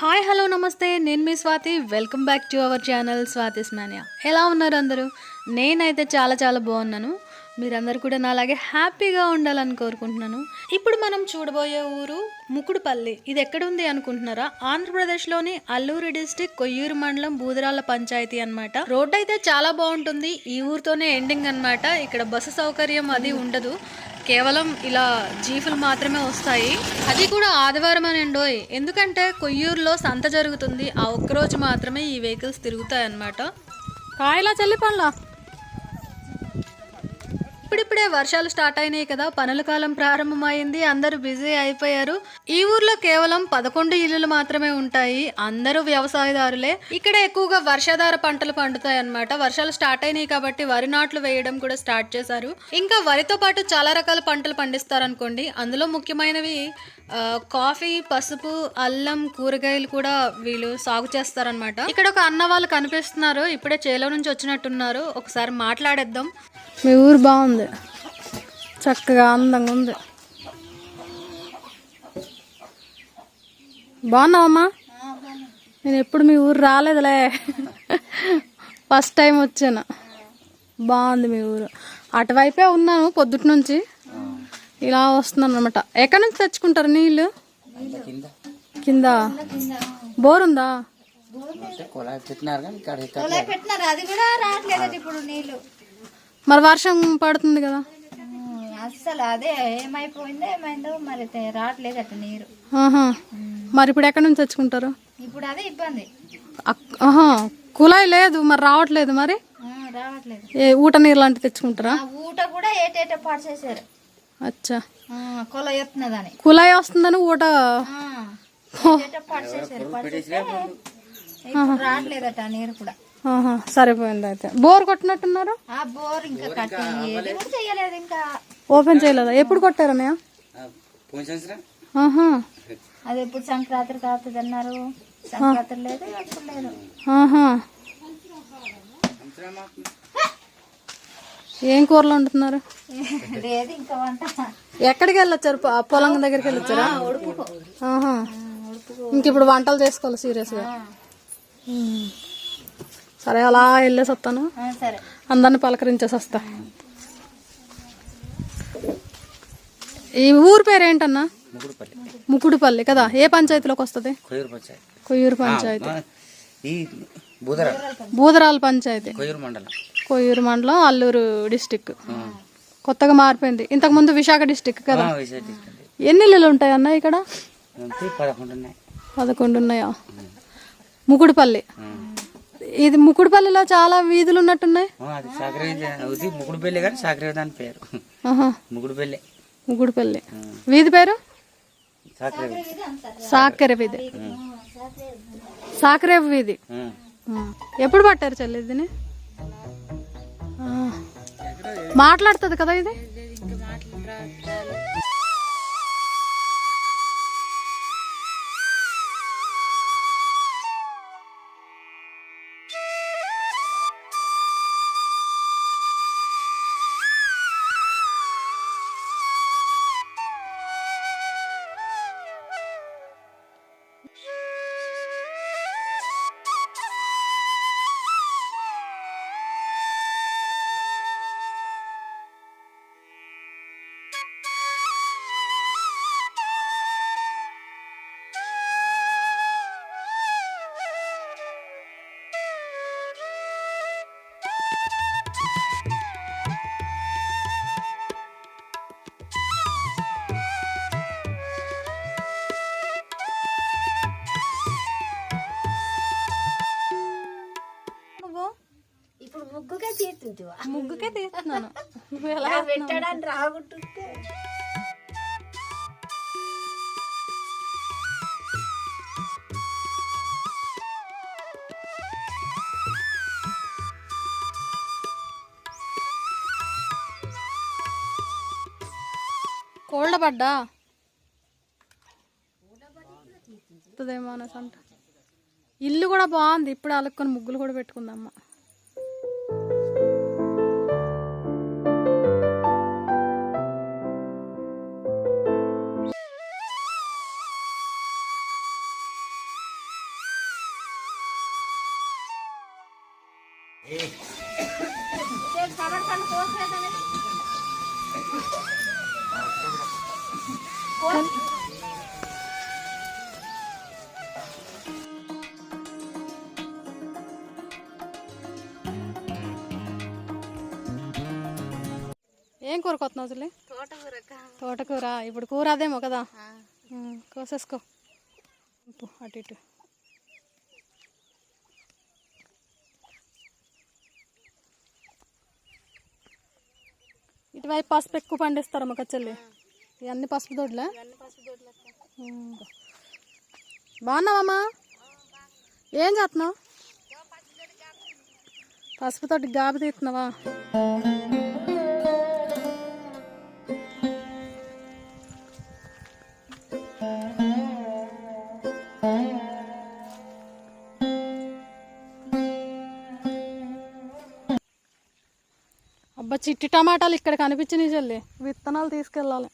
Hi hello నమస్తే. నేను మీ Swathi. Welcome back to our channel Swathi స్మానియా. ఎలా ఉన్నారు అందరూ? నేనైతే చాలా చాలా బాగున్నాను. మీరందరూ కూడా నాలాగే హ్యాపీగా ఉండాలని కోరుకుంటున్నాను. ఇప్పుడు మనం చూడబోయే ఊరు ముకుడుపల్లి. ఇది ఎక్కడుంది అనుకుంటున్నారా? ఆంధ్రప్రదేశ్లోని అల్లూరి డిస్టిక్ కొయ్యూరు మండలం బూదరాల పంచాయతీ అన్నమాట. రోడ్ అయితే చాలా బాగుంటుంది. ఈ ఊరితోనే ఎండింగ్ అనమాట ఇక్కడ బస్సు సౌకర్యం అది ఉండదు. కేవలం ఇలా జీపులు మాత్రమే వస్తాయి. అది కూడా ఆదివారం అని అండోయ్ ఎందుకంటే కొయ్యూరులో సంత జరుగుతుంది. ఆ ఒక్కరోజు మాత్రమే ఈ వెహికల్స్ తిరుగుతాయి అన్నమాట కాయలా చల్లి పనులా? ఇప్పుడిప్పుడే వర్షాలు స్టార్ట్ అయినాయి కదా పనుల కాలం ప్రారంభమైంది అందరూ బిజీ అయిపోయారు. ఈ ఊర్లో కేవలం పదకొండు ఇల్లులు మాత్రమే ఉంటాయి అందరూ వ్యవసాయదారులే. ఇక్కడ ఎక్కువగా వర్షాధార పంటలు పండుతాయి అన్నమాట వర్షాలు స్టార్ట్ అయినాయి కాబట్టి వరి నాట్లు వేయడం కూడా స్టార్ట్ చేశారు. ఇంకా వరితో పాటు చాలా రకాల పంటలు పండిస్తారు అనుకోండి అందులో ముఖ్యమైనవి కాఫీ పసుపు అల్లం కూరగాయలు కూడా వీళ్ళు సాగు చేస్తారనమాట ఇక్కడ ఒక అన్న వాళ్ళు కనిపిస్తున్నారు ఇప్పుడే చేలో నుంచి వచ్చినట్టున్నారు. ఒకసారి మాట్లాడేద్దాం. మీ ఊరు బాగుంది. చక్కగా అందంగా ఉంది. బాగున్నావమ్మా? నేను ఎప్పుడు మీ ఊరు రాలేదులే. ఫస్ట్ టైం వచ్చాను. బాగుంది మీ ఊరు. అటువైపే ఉన్నాను పొద్దుటి నుంచి. ఇలా వస్తున్నాను అనమాట ఎక్కడి నుంచి తెచ్చుకుంటారు నీళ్ళు? కింద. కింద బోర్ ఉందా పెట్టినారు కానీ ఇక్కడ ఇక్కడ అలా పెట్టినారు. అది కూడా రావట్లేదట ఇప్పుడు నీళ్ళు మరి వర్షం పడుతుంది కదా? అస్సలు అదే ఏమైపోయిందో ఏమైందో మరి తె- రావట్లేదట నీరు. మరి ఇప్పుడు ఎక్కడి నుంచి తెచ్చుకుంటారు? ఇప్పుడు అదే ఇబ్బంది. కుళాయి లేదు మరి రావట్లేదు మరి? ఆ, రావట్లేదు. ఏ ఊట నీరు లాంటివి తెచ్చుకుంటారా? ఆ ఊట కూడా ఏటేట పాడు చేశారు. అచ్చా. ఆ, కొల ఎత్తున్నదని కుళాయి వస్తుందని ఊట పాడు చేశారు. రావట్లేదట ఆ నీరు కూడా. సరిపోయింది అయితే. బోర్ కొట్టినట్టున్నారు? ఆ బోర్ ఇంకా చేయలేదు ఇంకా. ఓపెన్ చేయలేదా? ఎప్పుడు సంవత్సరం? ఆహా. అది ఎప్పుడు సంక్రాంతి కాపుతుంది అన్నారు. సంక్రాంతి లేదు ఎప్పుడు లేదు. ఏం కూరలు వండుతున్నారు? లేదు ఇంకా వంట. ఎక్కడికి వెళ్ళొచ్చారు? పొలం దగ్గరికి వెళ్ళొచ్చారా? ఇంక ఇప్పుడు వంటలు చేసుకోవాలి సీరియస్గా. ఉమ్. సరే అలా వెళ్ళేసి వస్తాను అందరిని పలకరించేసి వస్తా ఈ ఊరు పేరు ఏంటన్నా ముకుడుపల్లి కదా. ఏ పంచాయతీలోకి వస్తుంది? కొయ్యూరు పంచాయతీ. కొయ్యూరు పంచాయతీ. మా- ఈ బూదర బూదరాల పంచాయతీ. కొయ్యూరు మండలం. అల్లూరు డిస్టిక్. కొత్తగా మారిపోయింది. ఇంతకు ముందు విశాఖ డిస్టిక్ కదా. ఆ, విశాఖ డిస్ట్రిక్ట్. ఎన్ని ఇల్లులు ఉంటాయి అన్న ఇక్కడ? పదకొండు ఉన్నాయి ముకుడుపల్లి. ఇది ముకుడుపల్లిలో చాలా వీధులు ఉన్నట్టున్నాయి? అది సాకరే పెళ్ళి కానీ సాకరే దాని పేరు. పెళ్ళి ముకుడుపల్లి. వీధి పేరు? సాకరే వీధి సాకరే వీధి. ఎప్పుడు పట్టారు చెల్లి దీన్ని ఆ. మాట్లాడుతుంది కదా ఇది? ముగ్గుగా తీర్తుంటివా ముగ్గుకే తీస్తున్నాను పెట్టడానికి రాగుంటుంటే కోళ్ళబడ్డా? పడ్డా వస్తుందేమో అనేసి అంట. ఇల్లు కూడా బాగుంది. ఇప్పుడు అలుక్కొని ముగ్గులు కూడా పెట్టుకుందమ్మ. ఏం కూర కొత్తున్నావు అసలు తోటకూర ఇప్పుడు కూర అదేమో కదా? కోసేసుకో. అటు ఇటు. ఇటువైపు పసుపు ఎక్కువ పండిస్తారు మా చెల్లి ఇవన్నీ పసుపు దొడ్లే ఉమ్. బాగున్నావమ్మా ఏం చేస్తున్నావు? పసుపు తోటి గాబి తీస్తున్నావా? చిట్టి టమాటాలు ఇక్కడ కనిపించినాయి చెల్లి. విత్తనాలు తీసుకెళ్ళాలి.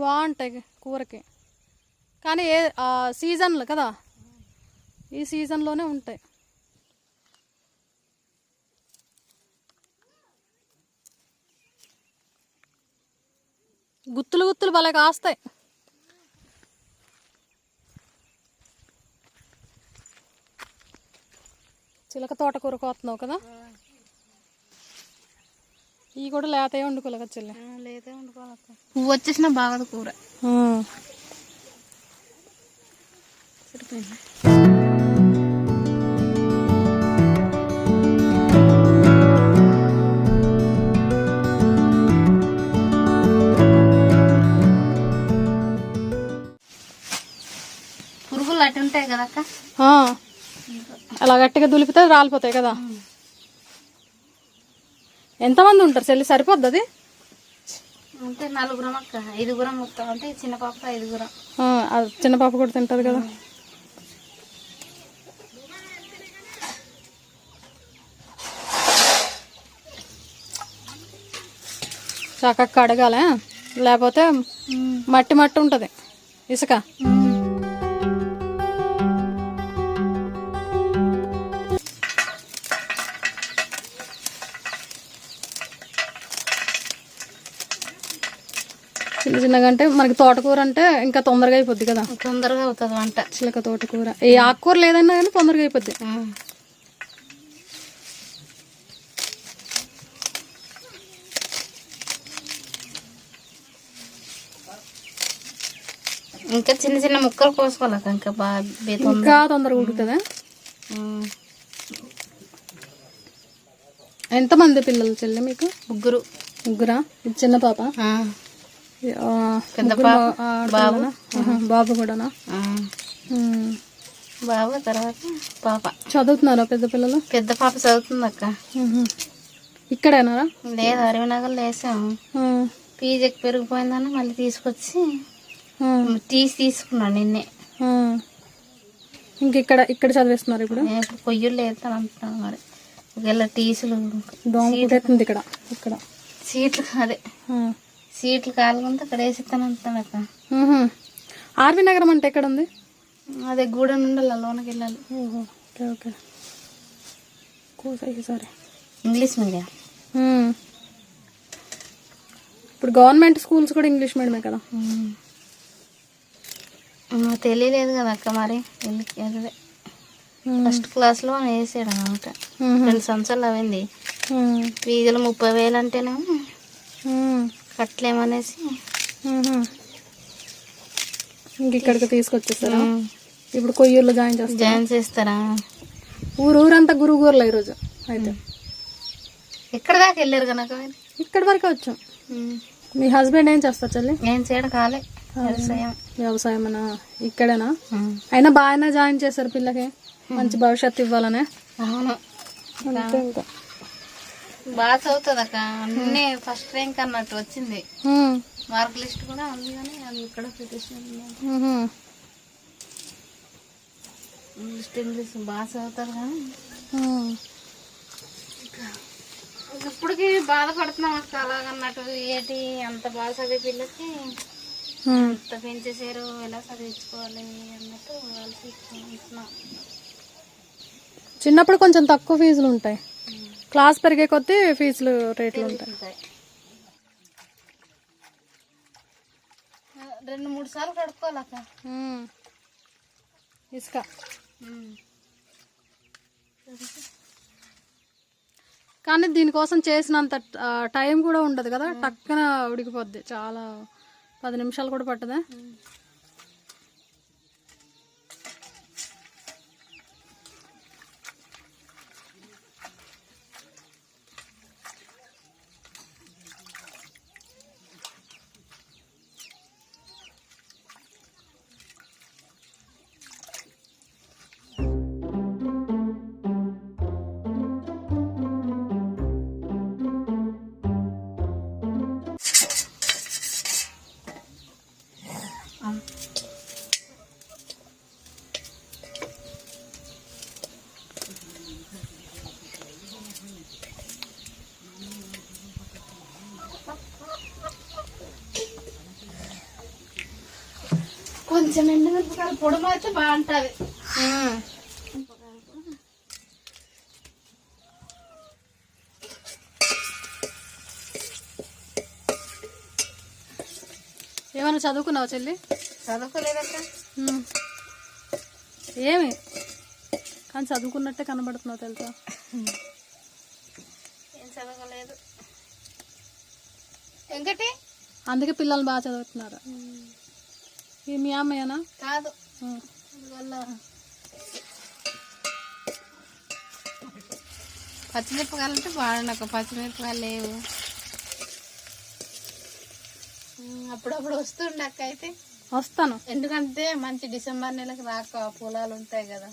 బాగుంటాయి కూరకి. కానీ ఏ సీజన్లు కదా. ఈ సీజన్లోనే ఉంటాయి. గుత్తులు గుత్తులు భలే కాస్తాయి. చిలక తోటకూర కోతున్నావు కదా? ఇవి కూడా లేతయే వండుకోలేక చెల్లి? లేదే వండుకోవాలక్క. పువ్వు వచ్చేసిన బాగదు కూర. సరిపోయింది? పురుగులు అటు ఉంటాయి ఆ, అలా గట్టిగా దులిపితే రాలిపోతాయి కదా. ఎంతమంది ఉంటారు చెల్లి? సరిపోద్ది అది? అంటే నలుగురం అక్క. ఐదుగురం మొత్తం. అంటే చిన్న పాప ఐదుగురం. చిన్న పాప కూడా తింటది కదా. చక్కగా కడగాలే లేకపోతే మట్టి మట్టి ఉంటుంది. ఇసుక? చిన్న చిన్నగా అంటే మనకి తోటకూర అంటే ఇంకా తొందరగా అయిపోద్ది కదా. తొందరగా అవుతుంది వంట. చిలక తోటకూర. ఏ ఆకుకూర లేదన్నా కానీ తొందరగా అయిపోద్ది. ఇంకా చిన్న చిన్న ముక్కలు కోసుకోవాలక్క ఇంకా బాగా ఇంకా తొందరగా ఉడుకుతుందా? ఎంతమంది పిల్లలు చెల్లి మీకు? ముగ్గురు. ముగ్గురా? చిన్న పాప? ఆ, ఆ, పెద్ద ముగ్గురు పాప, బా- ఆడపిల్లలా? ఆహా, బాబు కూడానా. బాబు తర్వాత పాప. చదువుతున్నారా పెద్ద పిల్లలు? పెద్ద పాప చదువుతుంది అక్క. ఇక్కడేనారా? లేదు అరవినగర్ లేసాము ఎక్కువ పెరిగిపోయిందని మళ్ళీ తీసుకొచ్చి తీసి తీసుకున్నాను నిన్నే. ఇంక ఇక్కడ ఇక్కడ చదివిస్తున్నారు ఇప్పుడు? ఇప్పుడు పొయ్యిలు లేస్తాను అంటున్నాను మరి. ఒకవేళ టీసులు ఇక్కడ ఇక్కడ. సీట్లు అదే. సీట్లు కాలుకుంటే అక్కడ వేసిస్తాను అంటున్నాను అక్క. ఆర్వి నగరం అంటే ఎక్కడ ఉంది అదే గూడెం నుండి లోనకి వెళ్ళాలి. ఓహో ఓకే ఓకే. కూసాయి సరే ఇంగ్లీష్ మీడియం. ఇప్పుడు గవర్నమెంట్ స్కూల్స్ కూడా ఇంగ్లీష్ మీడియమే కదా? తెలియలేదు కదా అక్క మరి. వెళ్ళి. ఫస్ట్ క్లాస్లో వేసాడు అనమాట. రెండు సంవత్సరాలు అయింది. ఉమ్. ఫీజులు ముప్పై వేలు అంటేనేమో. ఇంక ఇక్కడికి తీసుకొచ్చేస్తారా? ఇప్పుడు కొయ్యూరులో జాయిన్ చేస్తారు జాయిన్ చేస్తారా? ఊరు ఊరంతా గురుగురులో ఈరోజు అయితే. ఎక్కడ దాకా వెళ్ళారు కనుక? ఇక్కడి వరకే వచ్చాం. మీ హస్బెండ్ ఏం చేస్తారు చెల్లి? ఏం చేయడం కాలే. వ్యవసాయం. వ్యవసాయమనా? ఇక్కడేనా? ఉమ్. అయినా బాగానే జాయిన్ చేశారు పిల్లకి. మంచి భవిష్యత్తు ఇవ్వాలనే. అవును. అంతే ఇంకా. బాగా చదువుతుంది అక్క అన్నీ ఫస్ట్ ర్యాంక్ అన్నట్టు వచ్చింది. మార్క్ లిస్ట్ కూడా ఉంది కానీ అది ఇక్కడ. ఇంగ్లీష్ ఇంగ్లీష్ బాగా చదువుతారు కానీ. ఇప్పటికి బాధపడుతున్నాం అక్క అలాగన్నట్టు ఏటి అంత బాగా చదివే పిల్లకి. అంత పెంచేసారు ఎలా చదివించుకోవాలి అన్నట్టు ఆలోచిస్తున్నాం చిన్నప్పుడు కొంచెం తక్కువ ఫీజులు ఉంటాయి క్లాస్ పెరిగే కొద్దీ ఫీజులు రేట్లు ఉంటాయి. రెండు మూడు సార్లు కడుక్కోవాలక్క. ఇసుక. కానీ దీనికోసం చేసినంత టైం కూడా ఉండదు కదా టక్కన ఉడికిపోద్ది. చాలా పది నిమిషాలు కూడా పట్టదా? కొంచెం ఎండుమిరపకాయలు పొడుము అయితే బాగుంటుంది. ఏమైనా చదువుకున్నావా చెల్లి? చదువుకోలేదక్క. ఏమి? కానీ చదువుకున్నట్టే కనబడుతున్నావు తెలుసా? ఏం చదవలేదు. అందుకే పిల్లలు బాగా చదువుతున్నారు? ఈ మీ అమ్మయ్యనా కాదు. పచ్చిమిరపకాయలు అంటే బాగుండక పచ్చిమిరపకాయలు లేవు. అప్పుడప్పుడు వస్తుండక్క అయితే. వస్తాను. ఎందుకంటే మంచి డిసెంబర్ నెలకు రాక పొలాలు ఉంటాయి కదా.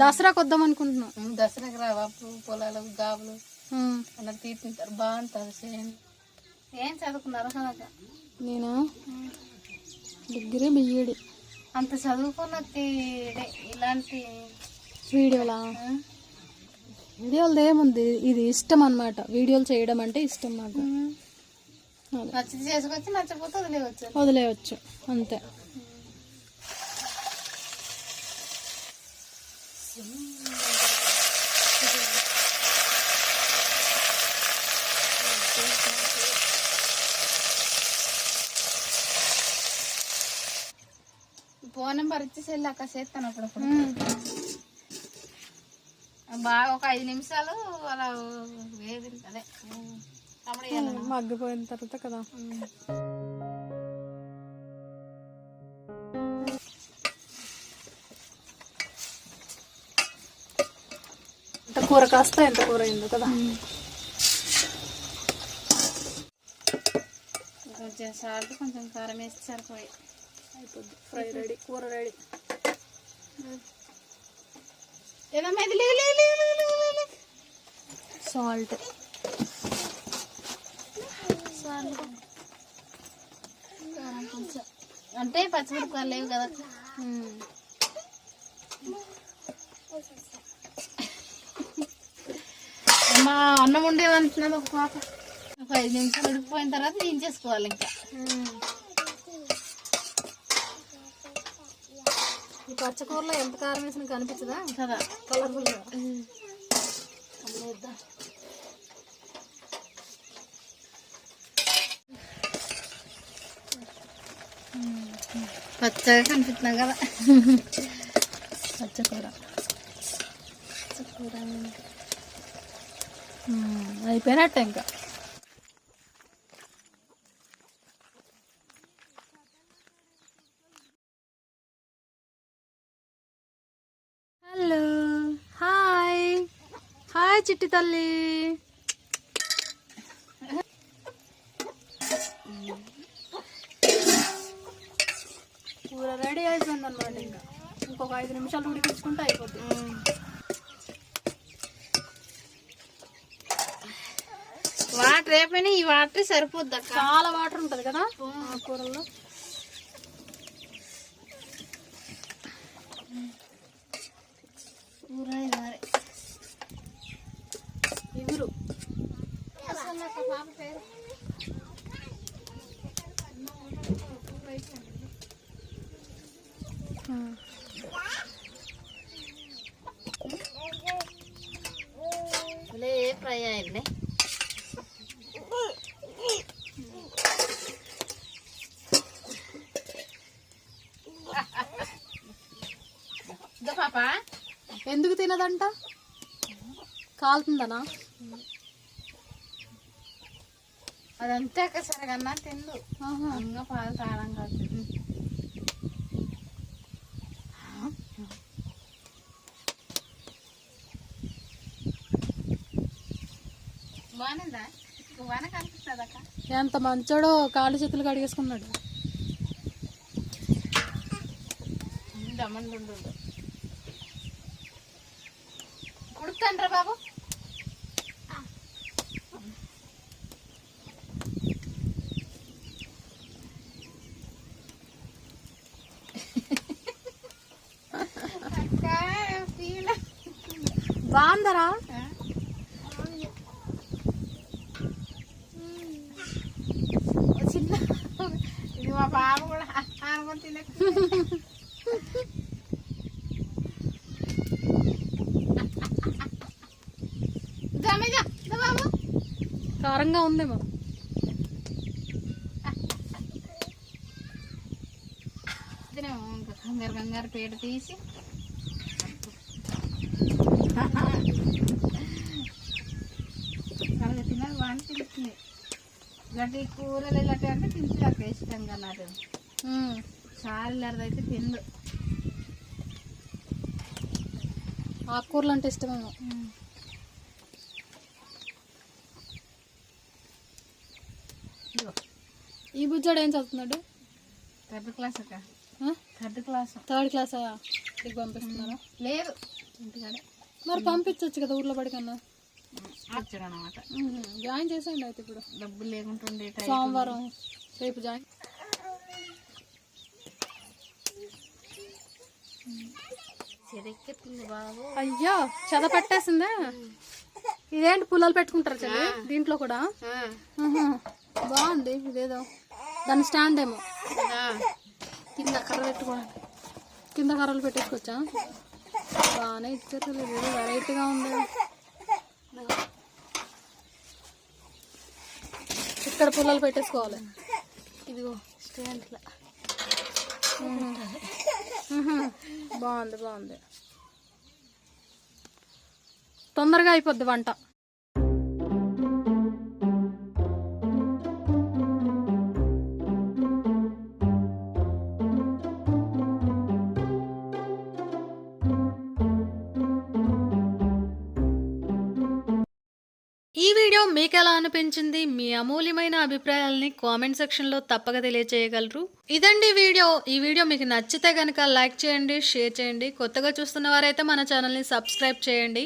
దసరాకు వద్దాం అనుకుంటున్నాం దసరాకి రావా పొలాలు గాబులు. అలా తీర్చుంటారు బాగుంటుంది చేయండి ఏం చదువుకున్నారు నేను? Degree BEd. అంత చదువుకున్న ఇలాంటి వీడియోలా? వీడియోలు ఏముంది? ఇది ఇష్టం అన్నమాట. వీడియోలు చేయడం అంటే ఇష్టం నాకు. అదే. నచ్చింది చేసుకొచ్చి నచ్చకపోతే వదిలేవచ్చు వదిలేయచ్చు. అంతే. అక్కడ చేస్తాను అప్పుడప్పుడు. బాగా ఒక ఐదు నిమిషాలు అలా వేది అదే. మగ్గిపోయిన తర్వాత కదా. ఎంత కూర కాస్త ఎంత కూర అయిందో కదా. కొంచెం సాల్ట్ కొంచెం కారం వేసి సరిపోయి. అయిపోద్ది. ఫ్రై రెడీ కూర రెడీ. ఏదమ్మా ఇది. సాల్ట్. కొంచెం అంటే పచ్చిమిరపకాయలు లేవు కదా. మా అన్నం ఉండేదంటున్నది ఒక పాప? ఒక ఐదు నిమిషాలు ఉడికిపోయిన తర్వాత దించేసుకోవాలి ఇంకా. పచ్చకూరలో ఎంత కారం వేసిన కనిపించదా? కదా. కలర్ఫుల్ పచ్చగా కనిపిస్తున్నాం కదా. పచ్చకూర. అయిపోయినట్టే ఇంకా హలో హాయ్ హాయ్ చిట్టి తల్లి. కూర రెడీ అయిపోయింది అనమాట ఇంకా. ఇంకొక ఐదు నిమిషాలు ఉడికించుకుంటే అయిపోద్ది. వాటర్ అయిపోయినా ఈ వాటర్ సరిపోద్ది చాలా వాటర్ ఉంటది కదా కూరల్లో కూర ఇది మరి ఇగురు పాప పేరు ఎందుకు తినదంట? కాలుతుందనా? అదంతే సరిగన్నా తిందు. ఆహా. ఇంకా పాలు తాళం కాదు. బాగుందా? వాన కనిపిస్తుంది అక్క? ఎంత మంచోడో కాళ్ళు చేతులు కడిగేసుకున్నాడు. దమ్మండు కుడుతాండ్రా బాబు? బాగుందరా చిన్న ఇది మా బాబు కూడా అనుకుని తినకు జమేజా బాబు కారంగా ఉందేమో. ఇంకా కంగారు కంగారు పేట తీసి. అలాగే తినాలి వాడిని తింటుంది. గడ్డి కూరలు ఇలాంటి అంటే తింటుంది అక్క ఇష్టంగా నాకు. ఉమ్. సారీ అయితే తిందు. ఆకుకూరలు అంటే ఇష్టమేమో. ఈ బుజ్జోడు ఏం చదువుతున్నాడు? థర్డ్ క్లాస్ అక్క. థర్డ్ క్లాస్ థర్డ్ క్లాస్ ఇంటికి పంపిస్తున్నారా? లేదు. ఇంటికాడే. మరి పంపించవచ్చు కదా ఊర్లో పడి కన్నా వచ్చాడు అనమాట. జాయిన్ చేసేయండి అయితే ఇప్పుడు. డబ్బులు లేకుంటుండే సోమవారం రేపు జాయిన్. అయ్యో చెద పట్టేసిందా? ఇదేంటి పుల్లలు పెట్టుకుంటారు చెల్లి? దీంట్లో కూడా. బాగుంది ఇదేదో. దాని స్టాండ్ ఏమో. కింద కర్ర పెట్టుకోవడానికి కింద కర్రలు పెట్టేసుకోవచ్చా? బాగానే ఇచ్చారు వెరైటీగా ఉంది. ఇక్కడ పుల్లలు పెట్టేసుకోవాలి. ఇదిగో స్టాండ్లో ఆహా. బాగుంది బాగుంది. తొందరగా అయిపోద్ది వంట. వీడియో మీకు ఎలా అనిపించింది? మీ అమూల్యమైన అభిప్రాయాలని కామెంట్ సెక్షన్లో తప్పక తెలియజేయగలరు ఇదండి వీడియో. ఈ వీడియో మీకు నచ్చితే కనుక లైక్ చేయండి షేర్ చేయండి. కొత్తగా చూస్తున్న వారైతే మన ఛానల్ని సబ్స్క్రైబ్ చేయండి.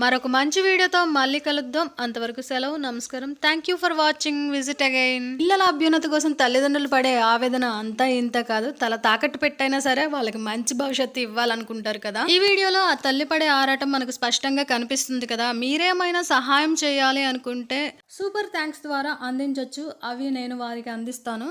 మరొక మంచి వీడియోతో మళ్ళీ కలుద్దాం. అంతవరకు సెలవు నమస్కారం. Thank you for watching visit again పిల్లల అభ్యున్నతి కోసం తల్లిదండ్రులు పడే ఆవేదన అంతా ఇంత కాదు. తల తాకట్టు పెట్టైనా సరే వాళ్ళకి మంచి భవిష్యత్తు ఇవ్వాలనుకుంటారు కదా. ఈ వీడియోలో ఆ తల్లి పడే ఆరాటం మనకు స్పష్టంగా కనిపిస్తుంది కదా. మీరేమైనా సహాయం చేయాలి అనుకుంటే సూపర్ థ్యాంక్స్ ద్వారా అందించవచ్చు అవి నేను వారికి అందిస్తాను.